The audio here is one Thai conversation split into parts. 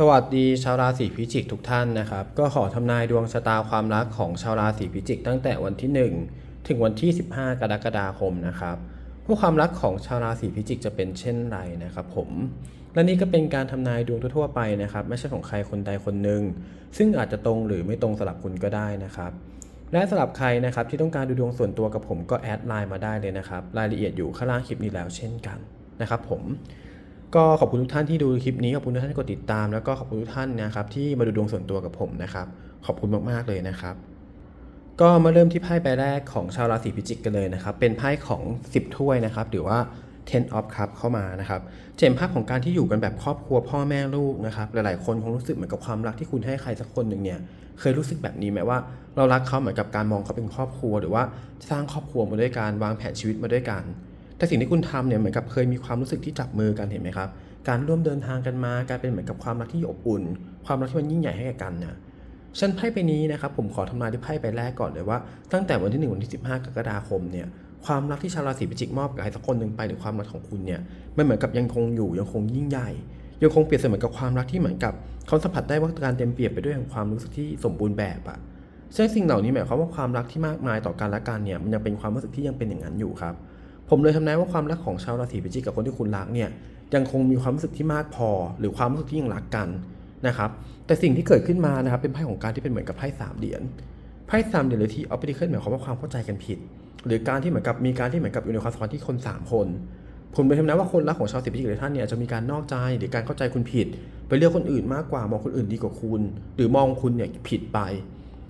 สวัสดีชาวราศีพิจิกทุกท่านนะครับ ก็ขอทำนายดวงชะตาความรักของชาวราศีพิจิกตั้งแต่วันที่ 1 ถึงวันที่ 15 กรกฎาคมนะครับผู้ความรักของชาวราศีพิจิกจะเป็นเช่นไรนะครับ ผมและนี่ก็เป็นการทำนายดวงทั่วไปนะครับ ไม่ใช่ของใครคนใดคนหนึ่งซึ่งอาจจะตรงหรือไม่ตรงสลับคุณก็ได้นะครับ และสำหรับใครนะครับที่ต้องการดูดวงส่วนตัวกับผมก็แอดไลน์มาได้เลยนะครับ รายละเอียดอยู่ข้างล่างคลิปนี้แล้วเช่นกันนะครับ ผม ก็ขอบคุณทุกท่านที่ดูคลิปนี้ขอบคุณทุกท่านที่กดติดตาม แล้วก็ขอบคุณทุกท่านนะครับที่มาดูดวงส่วนตัวกับผมนะครับ ขอบคุณมากๆเลยนะครับ ก็มาเริ่มที่ไพ่ใบแรกของชาวราศีพิจิกกันเลยนะครับ เป็นไพ่ของ 10 ถ้วยนะครับ หรือว่า ten of cup เข้ามานะครับจะเห็นภาพของการที่อยู่กันแบบครอบครัวพ่อแม่ลูกนะครับ หลายๆ คนคงรู้สึกเหมือนกับความรักที่คุณให้ใครสักคนหนึ่งเนี่ย เคยรู้สึกแบบนี้ไหมว่า เรารักเขาเหมือนกับการมองเขาเป็นครอบครัว หรือว่าสร้างครอบครัวมาด้วยกันวางแผนชีวิตมาด้วยกัน แต่สิ่งที่คุณทำเนี่ยเหมือนกับเคยมีความรู้สึกที่จับมือกันเห็นไหมครับ การร่วมเดินทางกันมาการเป็นเหมือนกับความรักที่อบอุ่น ความรักที่มันยิ่งใหญ่ให้แก่กันนะฉันไพ่ไปนี้นะครับผมขอทำนายด้วยไพ่ใบแรกก่อนเลยว่า ตั้งแต่วันที่ 1 วันที่ 15 กรกฎาคมเนี่ยความรักที่ชาวราศีพิจิกมอบกับใครสักคนหนึ่งไปหรือความรักของคุณเนี่ยมันเหมือนกับยังคงอยู่ยังคงยิ่งใหญ่ยังคงเปรียบเสมือนกับความรักที่เหมือนกับเขาสัมผัสได้ว่าการเต็มเปี่ยมไปด้วยความรู้สึกที่สมบูรณ์แบบอะซึ่งสิ่งเหล่านี้หมายความว่าความรักที่มากมายต่อกันและกันเนี่ยมันยังเป็นความรู้สึกที่ยังเป็นอย่างนั้นอยู่ครับ ผมเลยทำนายว่าความรักของชาวราศีพิจิกกับคนที่คุณรักเนี่ยยังคงมีความรู้สึกที่มากพอ หรือความรู้สึกที่ยังรักกันนะครับแต่สิ่งที่เกิดขึ้นมานะครับเป็นไพ่ของการที่เป็นเหมือนกับไพ่สามเหรียญไพ่สามเหรียญหรือที่ออปติเคิลหมายความว่าความเข้าใจกันผิด หรือการที่เหมือนกับมีการที่เหมือนกับอยู่ในความสัมพันธ์ที่คนสามคน ผมเลยทำนายว่าคนรักของชาวราศีพิจิกหลายท่านเนี่ยจะมีการนอกใจหรือการเข้าใจคุณผิด ไปเลือกคนอื่นมากกว่ามองคนอื่นดีกว่าคุณ หรือมองคุณเนี่ยผิดไป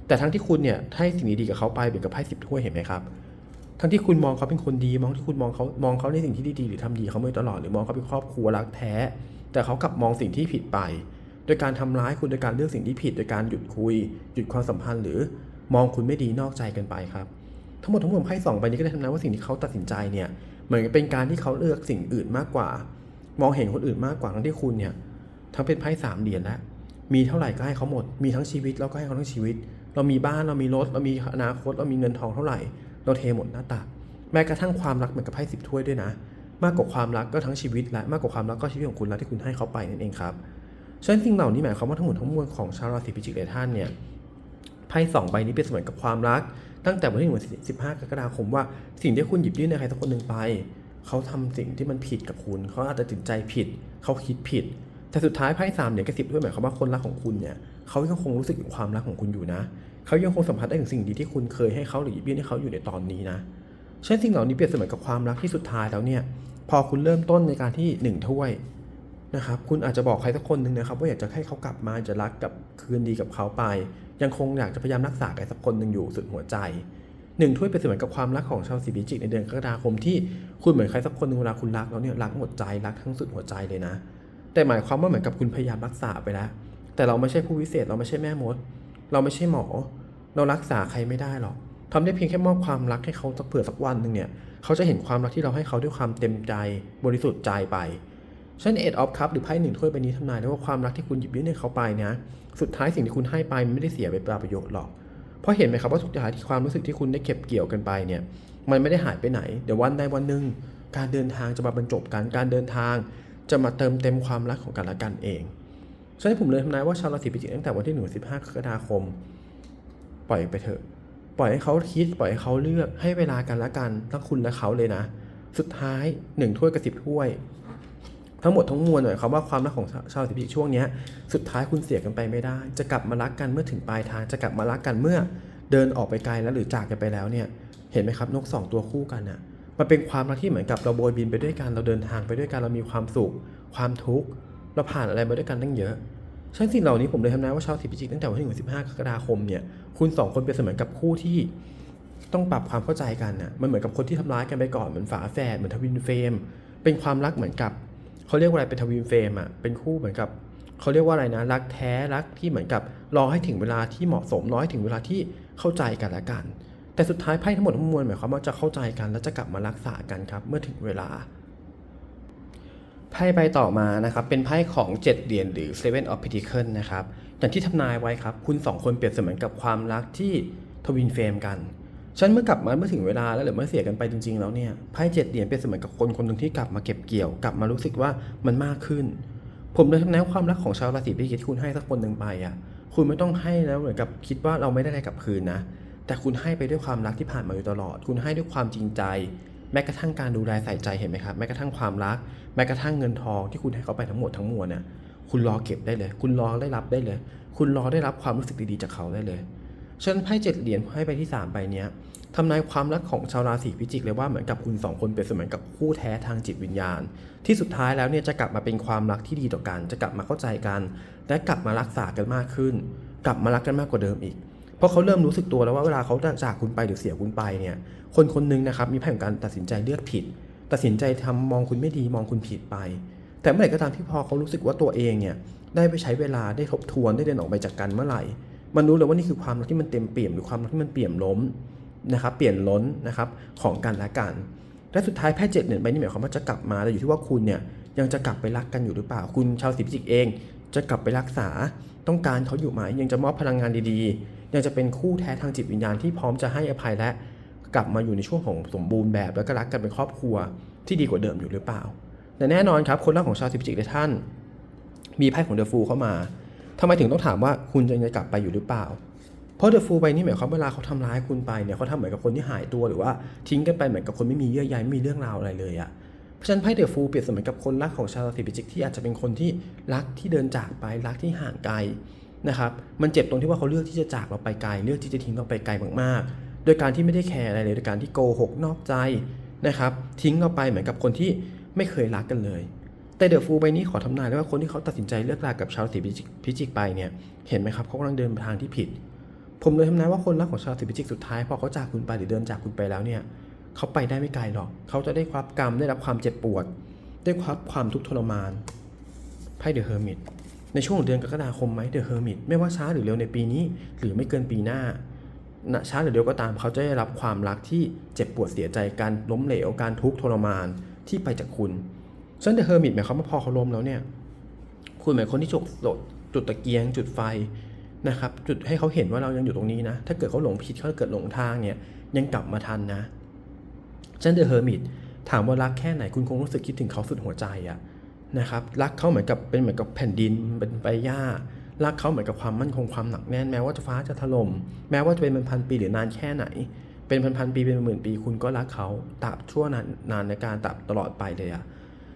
แต่ทั้งที่คุณเนี่ยให้สิ่งดีๆกับเขาไปเหมือนกับไพ่สิบถ้วยเห็นไหมครับ ทั้งที่คุณมองเขาเป็นคนดี มองที่คุณมองเขามองเขาในสิ่งที่ดีๆหรือทำดีเขาไม่ตลอดหรือมองเขาเป็นครอบครัวรักแท้ แต่เขากลับมองสิ่งที่ผิดไป โดยการทำร้ายคุณโดยการเลือกสิ่งที่ผิด โดยการหยุดคุย หยุดความสัมพันธ์ หรือมองคุณไม่ดีนอกใจกันไปครับ ทั้งหมดทั้งมวลไพ่สองใบนี้ก็ได้ทำนายว่าสิ่งที่เขาตัดสินใจเนี่ยเหมือนเป็นการที่เขาเลือกสิ่งอื่นมากกว่า มองเห็นคนอื่นมากกว่าทั้งที่คุณเนี่ยทั้งเป็นไพ่สามเหรียญแล้วมีเท่าไหร่ก็ให้เขาหมด มีทั้งชีวิตแล้วก็ให้เขาทั้งชีวิต เรามีบ้านเรามีรถเรามีอนาคตเรามีเงินทองเท่าไหร่ เราเทหมดหน้าตักแม้กระทั่งความรักเหมือนกับไพ่สิบถ้วยด้วยนะ มากกว่าความรักก็ทั้งชีวิตและมากกว่าความรักก็ชีวิตของคุณแล้วที่คุณให้เขาไปนั่นเองครับฉะนั้นสิ่งเหล่านี้หมายความว่าทั้งหมดทั้งมวลของชาวราศีพิจิกหลายท่านเนี่ยไพ่สองใบนี้เป็นเสมือนกับความรัก ตั้งแต่วันที่หนึ่งวันสิบห้ากรกฎาคมว่าสิ่งที่คุณหยิบยื่นในใครสักคนหนึ่งไป เขาทำสิ่งที่มันผิดกับคุณ เขาอาจจะตัดใจผิด เขาคิดผิด แต่สุดท้ายไพ่สามเนี่ยกระสิบด้วยหมายความว่าคนรักของคุณเนี่ย เขายังคงรู้สึกถึงความรักของคุณอยู่นะ เขายังคงสัมผัสได้ถึงสิ่งดีที่คุณเคยให้เขาหรือยิบยื่นให้เขาอยู่ในตอนนี้นะเช่นสิ่งเหล่านี้เปรียบเสมือนกับความรักที่สุดท้ายแล้วเนี่ย พอคุณเริ่มต้นในการที่หนึ่งถ้วยนะครับคุณอาจจะบอกใครสักคนหนึ่งนะครับ ว่าอยากจะให้เขากลับมาจะรักกับคืนดีกับเขาไป ยังคงอยากจะพยายามรักษาใครสักคนหนึ่งอยู่สุดหัวใจหนึ่งถ้วยเป็นเสมือนกับความรักของชาวสีพิจิกในเดือนกรกฎาคมที่คุณเหมือนใครสักคนหนึ่งเวลาคุณรักแล้วเนี่ยรักหมดใจรักทั้งสุดหัวใจเลยนะ แต่หมายความว่าเหมือนกับคุณพยายามรักษาไปแล้ว แต่เราไม่ใช่ผู้วิเศษ เราไม่ใช่แม่มด เราไม่ใช่หมอ เรารักษาใครไม่ได้หรอกทำได้เพียงแค่มอบความรักให้เขาสักเผื่อสักวันหนึ่งเนี่ยเขาจะเห็นความรักที่เราให้เขาด้วยความเต็มใจ บริสุทธิ์ใจไปฉะนั้นเอ็ดออฟคัพหรือไพ่หนึ่งถ้วยใบนี้ทำนายได้ว่าความรักที่คุณหยิบยื่นให้เขาไปนะสุดท้ายสิ่งที่คุณให้ไปมันไม่ได้เสียไปเปล่าประโยชน์หรอกเพราะเห็นไหมครับว่าทุกอย่างที่ความรู้สึกที่คุณได้เก็บเกี่ยวกันไปเนี่ยมันไม่ได้หายไปไหน เดี๋ยววันใดวันหนึ่งการเดินทางจะมาบรรจบกันการเดินทาง จะมาเติมเต็มความรักของกันและกันเอง ฉะนั้นผมเลยทำนายว่าชาวราศีพิจิกตั้งแต่วันที่หนึ่งสิบห้ากรกฎาคม ปล่อยไปเถอะ ปล่อยให้เขาคิด ปล่อยให้เขาเลือกให้เวลากันละกันทั้งคุณและเขาเลยนะ สุดท้ายหนึ่งถ้วยกับสิบถ้วย ทั้งหมดทั้งมวลหน่อยคำว่าความรักของชาวราศีพิจิกช่วงนี้สุดท้ายคุณเสียกันไปไม่ได้ จะกลับมารักกันเมื่อถึงปลายทางจะกลับมารักกันเมื่อเดินออกไปไกลแล้วหรือจากกันไปแล้วเนี่ย เห็นไหมครับนกสองตัวคู่กันน่ะมันเป็นความรักที่เหมือนกับเราโบยบินไปด้วยกันเราเดินทางไปด้วยกันเรามีความสุข ความทุกข์ เราผ่านอะไรมาด้วยกันตั้งเยอะฉะนั้นสิ่งเหล่านี้ผมเลยทำนายว่าชาวราศีพิจิกตั้งแต่วันที่หนึ่งสิบห้ากรกฎาคมเนี่ยคุณสองคนเป็นเสมือนกับคู่ที่ต้องปรับความเข้าใจกันน่ะมันเหมือนกับคนที่ทำร้ายกันไปก่อนเหมือนฝาแฝดเหมือนทวินเฟรมเป็นความรักเหมือนกับเขาเรียกว่าอะไรเป็นทวินเฟรมอะเป็นคู่เหมือนกับเขาเรียกว่าอะไรนะ รักแท้รักที่เหมือนกับรอให้ถึงเวลาที่เหมาะสมรอให้ถึงเวลาที่เข้าใจกันละกัน แต่สุดท้ายไพ่ทั้งหมดทั้งมวลหมายความว่าจะเข้าใจกัน และจะกลับมารักษากันครับเมื่อถึงเวลา ไพ่ใบต่อมานะครับเป็นไพ่ของ7เหรียญหรือ Seven of Pentacles นะครับอย่างที่ทำนายไว้ครับ คุณสองคนเปรียบเสมือนกับความรักที่ทวินเฟรมกันฉันเมื่อกลับมาเมื่อถึงเวลาแล้วหรือเมื่อเสียกันไปจริงๆแล้วเนี่ยไพ่เจ็ดเหรียญเป็นเสมือนกับคนคนหนึ่งที่กลับมาเก็บเกี่ยว กลับมารู้สึกว่ามันมากขึ้น ผมเลยทำแนวความรักของชาวราศีพิจิกที่คุณให้สักคนหนึ่งไปอะคุณไม่ต้องให้แล้วเหมือนกับคิดว่าเราไม่ได้อะไรกลับคืนนะ แต่คุณให้ไปด้วยความรักที่ผ่านมาอยู่ตลอด คุณให้ด้วยความจริงใจ แม้กระทั่งการดูแลใส่ใจเห็นไหมครับแม้กระทั่งความรัก แม้กระทั่งเงินทองที่คุณให้เขาไปทั้งหมดทั้งมวลเนี่ยคุณรอเก็บได้เลย คุณรอได้รับได้เลย คุณรอได้รับความรู้สึกดีๆจากเขาได้เลยฉะนันไพ่เจ็ดเหรียญให้ไปที่สามใบเนี้ยทำนายความรักของชาวราศีพิจิกเลยว่าเหมือนกับคุณสองคนเป็นเสมือนกับคู่แท้ทางจิตวิญญาณ ที่สุดท้ายแล้วเนี่ยจะกลับมาเป็นความรักที่ดีต่อกัน จะกลับมาเข้าใจกัน และกลับมารักษากันมากขึ้น กลับมารักกันมากกว่าเดิมอีก เพราะเขาเริ่มรู้สึกตัวแล้วว่าเวลาเขาจากคุณไปหรือเสียคุณไปเนี่ย คนคนหนึงนะครับมีไพ่ของการตัดสินใจเลือกผิด ตัดสินใจทำมองคุณไม่ดีมองคุณผิดไป แต่เมื่อไหร่ก็ตามที่พอเขารู้สึกว่าตัวเองเนี่ยได้ไปใช้เวลาได้ทบทวนได้เดินออกไปจากกันเมื่อไหร่ มันรู้เลยว่านี่คือความรักที่มันเต็มเปี่ยมหรือความรักที่มันเปี่ยมล้มนะครับ เปลี่ยนล้นนะครับของกันและกัน และสุดท้ายแพทย์เจ็ดเหรียญใบนี้หมายความว่าจะกลับมาแต่อยู่ที่ว่าคุณเนี่ยยังจะกลับไปรักกันอยู่หรือเปล่า คุณชาวสีพิจิกเอง จะกลับไปรักษาต้องการเขาอยู่ไหมยังจะมอบพลังงานดีๆ ยังจะเป็นคู่แท้ทางจิตวิญญาณที่พร้อมจะให้อภัยและกลับมาอยู่ในช่วงของสมบูรณ์แบบ แล้วก็รักกันเป็นครอบครัวที่ดีกว่าเดิมอยู่หรือเปล่า แต่แน่นอนครับคนรักของชาวสีพิจิกในท่าน มีไพ่ของเดอะฟูเข้ามาทำไมถึงต้องถามว่าคุณจะยังกลับไปอยู่หรือเปล่า เพราะเดอะฟูลใบนี้หมายความว่าเวลาเขาทำร้ายคุณไปเนี่ยเขาทำเหมือนกับคนที่หายตัวหรือว่าทิ้งกันไปเหมือนกับคนไม่มีเยื่อใยไม่มีเรื่องราวอะไรเลยอะเพราะฉะนั้นไพ่เดอะฟูลเปรียบเสมือนกับคนรักของชาวราศีพิจิกที่อาจจะเป็นคนที่รักที่เดินจากไปรักที่ห่างไกล นะครับ มันเจ็บตรงที่ว่าเขาเลือกที่จะจากเราไปไกล เลือกที่จะทิ้งเราไปไกลมากๆ โดยการที่ไม่ได้แคร์อะไรเลย โดยการที่โกหกนอกใจนะครับ ทิ้งเราไปเหมือนกับคนที่ไม่เคยรักกันเลย แต่เดอะฟูลใบนี้ขอทำนายได้ว่าคนที่เขาตัดสินใจเลิกรากับชาวราศีพิจิกไปเนี่ย เห็นไหมครับเขากำลังเดินไปทางที่ผิด ผมเลยทำนายว่าคนรักของชาวราศีพิจิกสุดท้ายพอเขาจากคุณไปหรือเดินจากคุณไปแล้วเนี่ยเขาไปได้ไม่ไกลหรอก เขาจะได้รับกรรมได้รับความเจ็บปวด ได้รับความทุกข์ทรมานไพ่เดอะเฮอร์มิต ในช่วงเดือนกรกฎาคมไหมเดอะเฮอร์มิตไม่ว่าช้าหรือเร็วในปีนี้ หรือไม่เกินปีหน้านะช้าหรือเร็วก็ตามเขาจะได้รับความรักที่เจ็บปวดเสียใจการล้มเหลวการทุกข์ทรมานที่ไปจากคุณฉะนั้นเดอะเฮอร์มิตหมายความว่าพอเขาล้มแล้วเนี่ย คุณหมายคนที่จุดจุดตะเกียง จุดไฟนะครับ จุดให้เขาเห็นว่าเรายังอยู่ตรงนี้นะ ถ้าเกิดเขาหลงผิดเขาเกิดหลงทางเนี่ยยังกลับมาทันนะฉันเดอะเฮอร์มิตถามว่ารักแค่ไหนคุณคงรู้สึกคิดถึงเขาสุดหัวใจอะ นะครับรักเขาเหมือนกับเป็นเหมือนกับแผ่นดินเป็นใบหญ้ารักเขาเหมือนกับความมั่นคงความหนักแน่นแม้ว่าจะฟ้าจะถล่มแม้ว่าจะเป็นพันปีหรือนานแค่ไหน เป็นพันๆปีเป็นหมื่นปีคุณก็รักเขาตราบชั่วนานนานในการตราบตลอดไปเลยอะ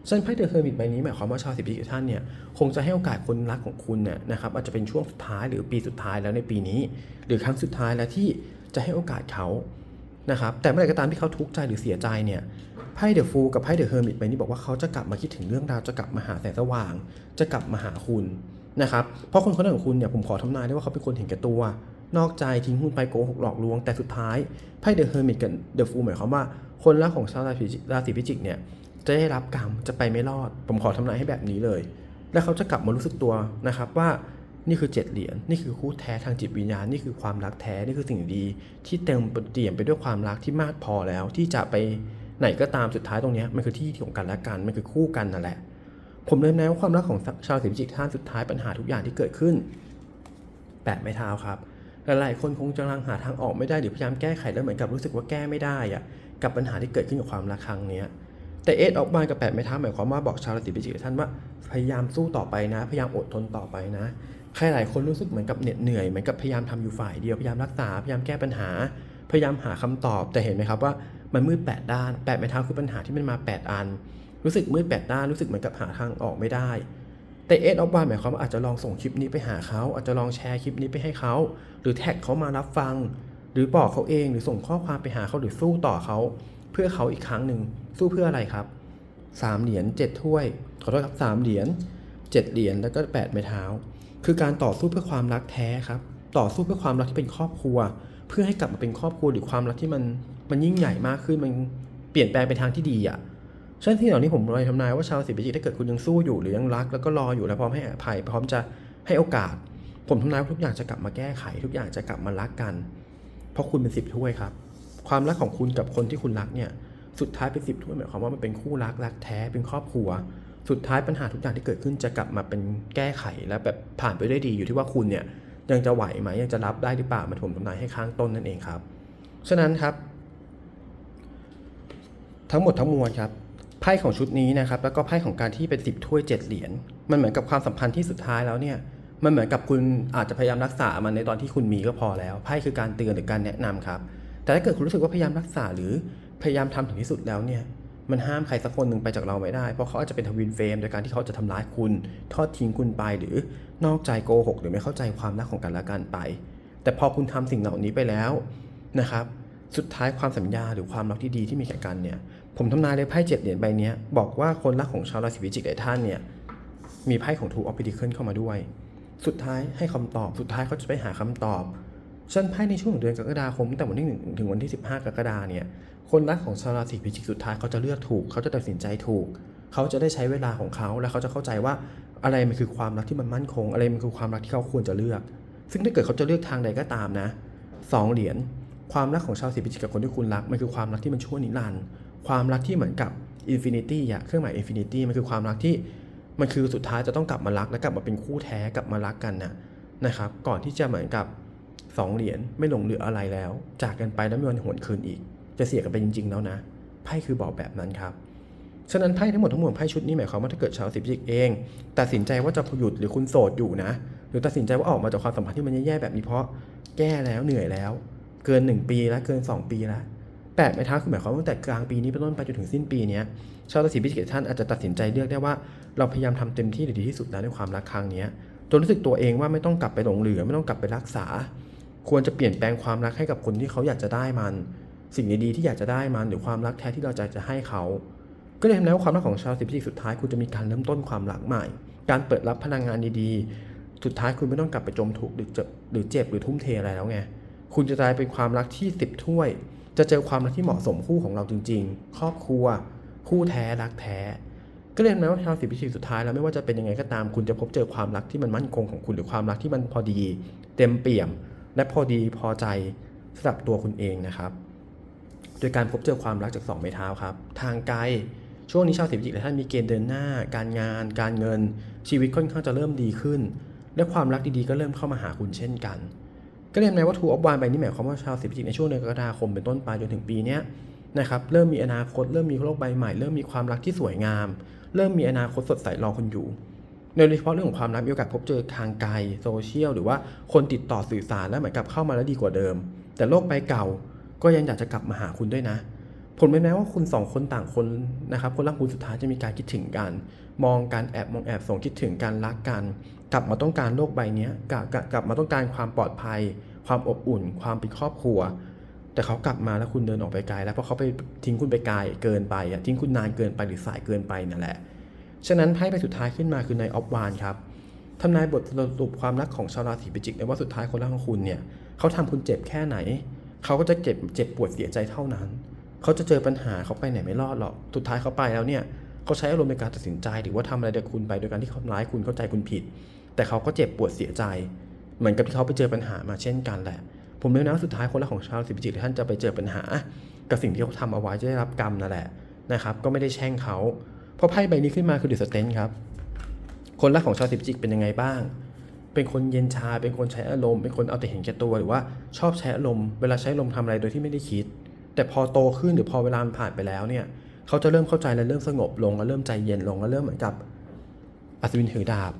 ฉันไพ่เดอะเฮอร์มิตใบนี้หมายความว่าชาวสิบปีท่านเนี่ยคงจะให้โอกาสคนรักของคุณเนี่ยนะครับอาจจะเป็นช่วงสุดท้ายหรือปีสุดท้ายแล้วในปีนี้ หรือครั้งสุดท้ายแล้วที่จะให้โอกาสเขานะครับแต่เมื่อไหร่ก็ตามที่เขาทุกข์ใจหรือเสียใจเนี่ย ไพ่เดอะฟูกับไพ่เดอะเฮอร์มิตใบนี้บอกว่าเขาจะกลับมาคิดถึงเรื่องราวจะกลับมาหาแสงสว่าง จะกลับมาหาคุณนะครับเพราะคนคนนั้นของคุณเนี่ยผมขอทำนายได้ว่าเขาเป็นคนเห็นแก่ตัวนอกใจทิ้งคุณไปโกหกหลอกลวง แต่สุดท้ายไพ่เดอะเฮอร์มิตกับเดอะฟูหมายความว่า คนรักของชาวราศีราศีพิจิกเนี่ยจะได้รับกรรมจะไปไม่รอด ผมขอทำนายให้แบบนี้เลย แล้วเขาจะกลับมารู้สึกตัวนะครับว่านี่คือเจ็ดเหรียญนี่คือคู่แท้ทางจิตวิญญาณนี่คือความรักแท้นี่คือสิ่งดี ที่เต็มเปี่ยมไปด้วยความรักที่มากพอแล้วที่จะไป ไหนก็ตามสุดท้ายตรงนี้มันคือที่ของกันและกันมันคือคู่กันนั่นแหละ ผมเลยแนะว่าความรักของชาวสิพิจิกท่านสุดท้ายปัญหาทุกอย่างที่เกิดขึ้นแปะไม้เท้าครับหลายๆคนคงจะกำลังหาทางออกไม่ได้หรือพยายามแก้ไขแล้วเหมือนกับรู้สึกว่าแก้ไม่ได้อะกับปัญหาที่เกิดขึ้นกับความรักครั้งนี้แต่เอสออกมากับแปดไม้เท้าหมายความว่าบอกชาวราศีพิจิกท่านว่าพยายามสู้ต่อไปนะ พยายามอดทนต่อไปนะใครหลายคนรู้สึกเหมือนกับเหน็ดเหนื่อยเหมือนกับพยายามทำอยู่ฝ่ายเดียวพยายามรักษาพยายามแก้ปัญหา พยายามหาคำตอบแต่เห็นไหมครับว่ามันมืดแปดด้านแปดไม้เท้าคือปัญหาที่มันมาแปดอัน รู้สึกมืดแปดด้านรู้สึกเหมือนกับหาทางออกไม่ได้ แต่เอสออฟบาหมายความว่าอาจจะลองส่งคลิปนี้ไปหาเขาอาจจะลองแชร์คลิปนี้ไปให้เขาหรือแท็กเขามารับฟัง หรือบอกเขาเองหรือส่งข้อความไปหาเขาหรือสู้ต่อเขา เพื่อเขาอีกครั้งหนึ่งสู้เพื่ออะไรครับสามเหรียญเจ็ดถ้วยขอโทษครับสามเหรียญเจ็ดเหรียญแล้วก็แปดไม้เท้า คือการต่อสู้เพื่อความรักแท้ครับต่อสู้เพื่อความรักที่เป็นครอบครัว พื่อให้กลับมาเป็นครอบครัวหรือความรักที่มันมันยิ่งใหญ่มากขึ้นมันเปลี่ยนแปลงไปทางที่ดีอะฉะนั้นที่เหล่านี้ผมเลยทำนายว่าชาวราศีพิจิกถ้าเกิดคุณยังสู้อยู่หรือยังรัก แล้วก็รออยู่แล้วพร้อมให้อภัย พร้อมจะให้โอกาส ผมทำนายว่าทุกอย่างจะกลับมาแก้ไข ทุกอย่างจะกลับมารักกัน เพราะคุณเป็นสิบถ้วยครับ ความรักของคุณกับคนที่คุณรักเนี่ยสุดท้ายเป็นสิบถ้วยหมายความว่ามันเป็นคู่รักรักแท้เป็นครอบครัว สุดท้ายปัญหาทุกอย่างที่เกิดขึ้นจะกลับมาเป็นแก้ไขและแบบผ่านไปได้ดีอยู่ที่ว่าคุณเนี่ย ยังจะไหวไหมยังจะรับได้หรือเปล่ามาผมทำนายให้ข้างต้นนั่นเองครับ ฉะนั้นครับ ทั้งหมดทั้งมวลครับไพ่ของชุดนี้นะครับ แล้วก็ไพ่ของการที่เป็นสิบถ้วยเจ็ดเหรียญมันเหมือนกับความสัมพันธ์ที่สุดท้ายแล้วเนี่ยมันเหมือนกับคุณอาจจะพยายามรักษามันในตอนที่คุณมีก็พอแล้วไพ่คือการเตือนหรือการแนะนำครับ แต่ถ้าเกิดคุณรู้สึกว่าพยายามรักษาหรือพยายามทำถึงที่สุดแล้วเนี่ย มันห้ามใครสักคนหนึ่งไปจากเราไม่ได้ เพราะเขาอาจจะเป็นทวินเฟรมโดยการที่เขาจะทำร้ายคุณ ทอดทิ้งคุณไปหรือนอกใจโกหกหรือไม่เข้าใจความรักของกันและกันไป แต่พอคุณทำสิ่งเหล่านี้ไปแล้วนะครับ สุดท้ายความสัญญาหรือความรักที่ดีที่มีแก่กันเนี่ย ผมทำนายเลยไพ่เจ็ดเหรียญใบนี้บอกว่าคนรักของชาวราศีพิจิกหลายท่านเนี่ยมีไพ่ของทูออฟพิดิเคิลเข้ามาด้วย สุดท้ายให้คำตอบ สุดท้ายเขาจะไปหาคำตอบฉันไพ่ในช่วงเดือนกรกฎาคมตั้งแต่วันที่หนึ่งถึงวันที่ 15 กรกฎาเนี่ย คนรักของชาวราศีพิจิกสุดท้ายเขาจะเลือกถูก เขาจะตัดสินใจถูก เขาจะได้ใช้เวลาของเขา และเขาจะเข้าใจว่าอะไรมันคือความรักที่มันมั่นคง อะไรมันคือความรักที่เขาควรจะเลือก ซึ่งถ้าเกิดเขาจะเลือกทางใดก็ตามนะสองเหรียญความรักของชาวราศีพิจิกกับคนที่คุณรักมันคือความรักที่มันชั่วนิรันดร์ความรักที่เหมือนกับอินฟินิตี้อะเครื่องหมายอินฟินิตี้มันคือความรักที่มันคือสุดท้ายจะต้องกลับมารักและกลับมาเป็นคู่แท้กลับมารักกันนะนะครับ ก่อนที่จะเหมือนกับสองเหรียญไม่หลงเหลืออะไรแล้ว จากกันไปแล้วไม่วันหวนคืนอีก จะเสียกันไปจริง ๆ แล้วนะไพ่คือบอกแบบนั้นครับฉะนั้นไพ่ทั้งหมดทั้งมวลไพ่ชุดนี้หมายความว่าถ้าเกิดชาวราศีพิจิกเองตัดสินใจว่าจะหยุดหรือคุณโสดอยู่นะ หรือตัดสินใจว่าออกมาจากความสัมพันธ์ที่มันแย่ๆแบบนี้เพราะแก้แล้วเหนื่อยแล้ว เกิน 1 ปีแล้วเกิน 2 ปีแล้วแปดไม้เท้าคือหมายความว่าตั้งแต่กลางปีนี้เป็นต้นไปจนถึงสิ้นปีนี้ชาวราศีพิจิกท่านอาจจะตัดสินใจเลือกได้ว่า เราพยายามทำเต็มที่หรือดีที่สุดแล้วในความรักครั้งนี้จนรู้สึกตัวเองว่าไม่ต้องกลับไปหลงเหลือไม่ต้องกลับไปรักษา ควรจะเปลี่ยนแปลงความรักให้กับคนที่เขาอยากจะได้มัน สิ่งดีๆที่อยากจะได้มันหรือความรักแท้ที่เราจะจะให้เขา ก็เลยทำให้ว่าความรักของชาวราศีพิจิกสุดท้ายคุณจะมีการเริ่มต้นความรักใหม่ การเปิดรับพลังงานดีๆ สุดท้ายคุณไม่ต้องกลับไปจมทุกข์หรือเจ็บหรือเจ็บหรือทุ่มเทอะไรแล้วไงคุณจะกลายเป็นความรักที่สิบถ้วย จะเจอความรักที่เหมาะสมคู่ของเราจริง ๆ ครอบครัว คู่แท้รักแท้ ก็เลยทำให้ว่าชาวราศีพิจิกสุดท้ายแล้วไม่ว่าจะเป็นยังไงก็ตาม คุณจะพบเจอความรักที่มันมั่นคงของคุณหรือความรักที่มันพอดี เต็มเปี่ยม และพอดีพอใจสำหรับตัวคุณเองนะครับ ดยการพบเจอความรักจากสองไม้เท้าครับ ทางไกล ช่วงนี้ชาวสิบจิกหลายท่านมีเกณฑ์เดินหน้า การงาน การเงิน ชีวิตค่อนข้างจะเริ่มดีขึ้น และความรักดีๆก็เริ่มเข้ามาหาคุณเช่นกัน ก็เรียนไหมว่าทูออฟวานใบนี้หมายความว่าชาวสิบจิกในช่วงเดือนกรกฎาคมเป็นต้นไปจนถึงปีนี้นะครับเริ่มมีอนาคต เริ่มมีโลกใบใหม่ เริ่มมีความรักที่สวยงาม เริ่มมีอนาคตสดใสรอคุณอยู่โดยเฉพาะเรื่องของความรักมีโอกาสพบเจอทางไกลโซเชียลหรือว่าคนติดต่อสื่อสารแล้วเหมือนกับเข้ามาแล้วดีกว่าเดิม แต่โลกใบเก่า ก็ยังอยากจะกลับมาหาคุณด้วยนะผลเป็นแม้ว่าคุณสองคนต่างคนนะครับ คนรักคุณสุดท้ายจะมีการคิดถึงกัน มองการแอบมองแอบส่งคิดถึงการรักกัน กลับมาต้องการโลกใบนี้กลับกลับมาต้องการความปลอดภัย ความอบอุ่น ความเป็นครอบครัว แต่เขากลับมาแล้วคุณเดินออกไปไกลแล้วเพราะเขาไปทิ้งคุณไปไกลเกินไปอะทิ้งคุณนานเกินไปหรือสายเกินไปนั่นแหละฉะนั้นไพ่ใบสุดท้ายขึ้นมาคือในออฟวานครับทำนายบทสรุปความรักของชาวราศีพิจิกในว่าสุดท้ายคนรักของคุณเนี่ยเขาทำคุณเจ็บแค่ไหน เขาก็จะเจ็บเจ็บปวดเสียใจเท่านั้น เขาจะเจอปัญหาเขาไปไหนไม่รอดหรอก สุดท้ายเขาไปแล้วเนี่ยเขาใช้อารมณ์ในการตัดสินใจหรือว่าทำอะไรกับคุณไปโดยการที่เขาทำร้ายคุณเข้าใจคุณผิด แต่เขาก็เจ็บปวดเสียใจ เหมือนกับที่เขาไปเจอปัญหามาเช่นกันแหละ ผมเชื่อนะสุดท้ายคนรักของชาวราศีพิจิกท่านจะไปเจอปัญหา กับสิ่งที่เขาทำเอาไว้จะได้รับกรรมนั่นแหละนะครับ ก็ไม่ได้แช่งเขาเพราะไพ่ใบนี้ขึ้นมาคือเดือะสเตนครับคนรักของชาวสิบจิกเป็นยังไงบ้าง เป็นคนเย็นชา เป็นคนใช้อารมณ์ เป็นคนเอาแต่เห็นแก่ตัวหรือว่าชอบใช้อารมณ์ เวลาใช้อารมณ์ทำอะไรโดยที่ไม่ได้คิด แต่พอโตขึ้นหรือพอเวลามันผ่านไปแล้วเนี่ย เขาจะเริ่มเข้าใจและเริ่มสงบลงและเริ่มใจเย็นลงและเริ่มเหมือนกับอัศวินถือดาบ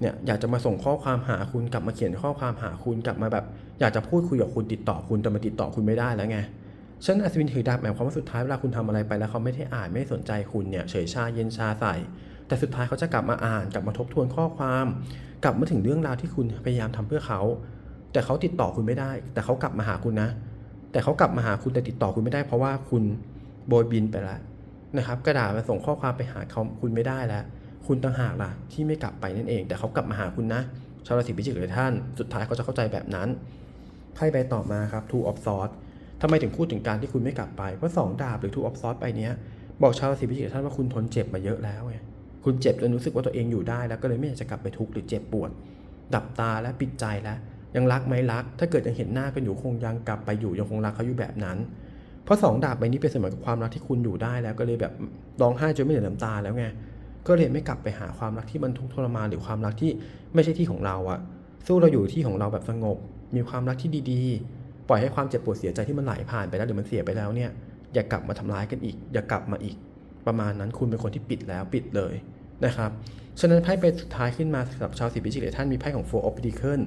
เนี่ยอยากจะมาส่งข้อความหาคุณกลับมาเขียนข้อความหาคุณกลับมาแบบ อยากจะพูดคุยกับคุณติดต่อคุณแต่มาติดต่อคุณไม่ได้แล้วไงฉะนันอัศวินถือดาบหมายความว่าสุดท้ายเวลาคุณทำอะไรไปแล้วเขาไม่ได้อ่านไม่สนใจคุณเนี่ยเฉยชาเย็นชาใส่ แต่สุดท้ายเขาจะกลับมาอ่านกลับมาทบทวนข้อความ กลับมาถึงเรื่องราวที่คุณพยายามทำเพื่อเขา แต่เขาติดต่อคุณไม่ได้ แต่เขากลับมาหาคุณนะ แต่เขากลับมาหาคุณแต่ติดต่อคุณไม่ได้ เพราะว่าคุณโบยบินไปแล้วนะครับกระดาษมาส่งข้อความไปหาเขาคุณไม่ได้แล้ว คุณต่างหากล่ะที่ไม่กลับไปนั่นเอง แต่เขากลับมาหาคุณนะชาวราศีพิจิกหรือท่าน สุดท้ายเขาจะเข้าใจแบบนั้นไพ่ใบต่อมาครับ two of swords ทำไมถึงพูดถึงการที่คุณไม่กลับไปเพราะสองดาบหรือ two of swords ไปเนี้ยบอกชาวราศีพิจิกท่านว่าคุณทนเจ็บมาเยอะแล้วไง คุณเจ็บจนรู้สึกว่าตัวเองอยู่ได้แล้วก็เลยไม่อยากจะกลับไปทุกข์หรือเจ็บปวด ดับตาและปิดใจแล้วยังรักไหมรัก ถ้าเกิดยังเห็นหน้ากันอยู่คงยังกลับไปอยู่ยังคงรักเขาอยู่แบบนั้น เพราะสองดาบใบนี้เป็นเสมือนกับความรักที่คุณอยู่ได้แล้วก็เลยแบบร้องไห้จนไม่เหลือน้ำตาแล้วไงก็เลยไม่กลับไปหาความรักที่มันทุกข์ทรมานหรือความรักที่ไม่ใช่ที่ของเราอะสู้เราอยู่ที่ของเราแบบสงบ มีความรักที่ดีๆ ปล่อยให้ความเจ็บปวดเสียใจที่มันไหลผ่านไปแล้วหรือมันเสียไปแล้วเนี่ยอย่ากลับมาทำร้ายกันอีก อย่ากลับมาอีก ประมาณนั้นคุณเป็นคนที่ปิดแล้วปิดเลย นะครับ ฉะนั้นไพ่ใบสุดท้ายขึ้นมาสำหรับชาวสีพิจิกหลายท่านมีไพ่ของ Four of Pentacles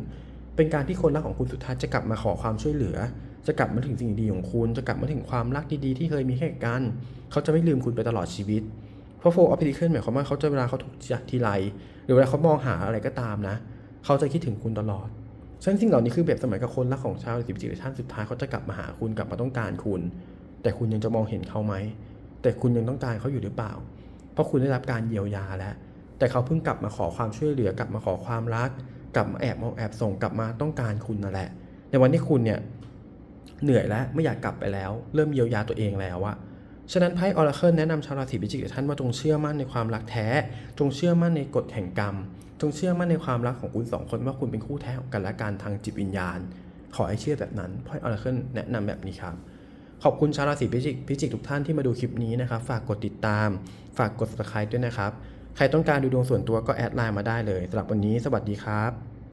เป็นการที่คนรักของคุณสุดท้ายจะกลับมาขอความช่วยเหลือ จะกลับมาถึงสิ่งดีของคุณ จะกลับมาถึงความรักดีๆที่เคยมีให้กัน เขาจะไม่ลืมคุณไปตลอดชีวิต เพราะ Four of Pentacles หมายความว่าเขาจะเวลาเขาถูกจักทีไรหรือเวลาเขามองหาอะไรก็ตามนะ เขาจะคิดถึงคุณตลอดฉะนั้นสิ่งเหล่านี้คือแบบสมัยกับคนรักของชาวสีพิจิกหลายท่านสุดท้ายเขาจะกลับมาหาคุณกลับมาต้องการคุณ แต่คุณยังจะมองเห็นเขาไหม แต่คุณยังต้องการเขาอยู่หรือเปล่า ราะคุณได้รับการเยียวยาแล้ว แต่เขาเพิ่งกลับมาขอความช่วยเหลือกลับมาขอความรัก กลับมาแอบมองแอบส่งกลับมาต้องการคุณนั่นแหละ ในวันที่คุณเนี่ยเหนื่อยแล้วไม่อยากกลับไปแล้ว เริ่มเยียวยาตัวเองแล้วอะฉะนั้นไพ่ออราเคิลแนะนำชาวราศีพิจิกท่านว่าจงเชื่อมั่นในความรักแท้ จงเชื่อมั่นในกฎแห่งกรรม จงเชื่อมั่นในความรักของคุณสองคนว่าคุณเป็นคู่แท้กันและกันทางจิตวิญญาณ ขอให้เชื่อแบบนั้นไพ่ออราเคิลแนะนำแบบนี้ครับ ขอบคุณชาวราศีพิจิกพิจิกทุกท่านที่มาดูคลิปนี้นะครับ ฝากกดติดตาม ฝากกด subscribe ด้วยนะครับ ใครต้องการดูดวงส่วนตัวก็แอดไลน์มาได้เลยสำหรับวันนี้สวัสดีครับ